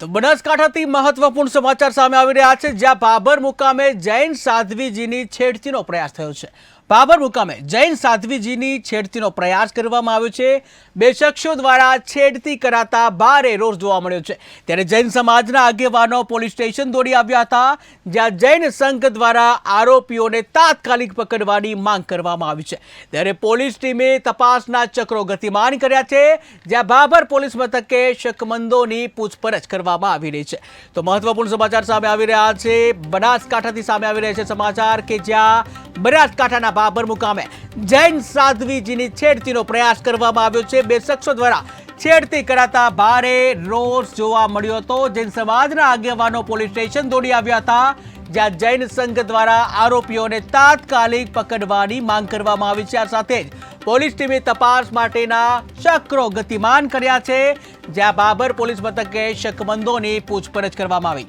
તો બનાસકાંઠાથી મહત્વપૂર્ણ સમાચાર સામે આવી રહ્યા છે, જ્યાં બાબર મુકામે જૈન સાધ્વીજીની છેડતીનો પ્રયાસ થયો છે. બાબર મુકામે જૈન સાધ્વીજીની છેડતીનો પ્રયાસ કરવામાં આવ્યો છે. બે શખ્સો દ્વારા છેડતી કરાતા ભારે રોષ જોવા મળ્યો છે. ત્યારે જૈન સમાજના આગેવાનો પોલીસ સ્ટેશન દોડી આવ્યા હતા, જ્યાં જૈન સંઘ દ્વારા આરોપીઓને તાત્કાલિક પકડવાની માંગ કરવામાં આવી છે. ત્યારે પોલીસ ટીમે તપાસના ચક્રો ગતિમાન કર્યા છે, જ્યાં બાબર પોલીસ મથકે શકમંદોની પૂછપરછ કરવામાં આવી રહી છે. તો મહત્વપૂર્ણ સમાચાર સામે આવી રહ્યા છે. બનાસકાંઠાથી સામે આવી રહ્યા છે સમાચાર કે જ્યાં બનાસકાંઠાના બાબર મુકામે જૈન સાધ્વીજીની છેડતીનો પ્રયાસ કરવામાં આવ્યો છે. બે શખ્સો દ્વારા છેડતી કરાતા ભારે રોષ જોવા મળ્યો હતો. જૈન સમાજના આગેવાનો પોલીસ સ્ટેશન દોડી આવ્યા હતા, જ્યાં જૈન સંઘ દ્વારા આરોપીઓને તાત્કાલિક પકડવાની માંગ કરવામાં આવી છે. આ સાથે જ પોલીસ ટીમે તપાસ માટેના ચક્રો ગતિમાન કર્યા છે. જ્યાં બાબર પોલીસ મથકે શકમંદોની પૂછપરછ કરવામાં આવી.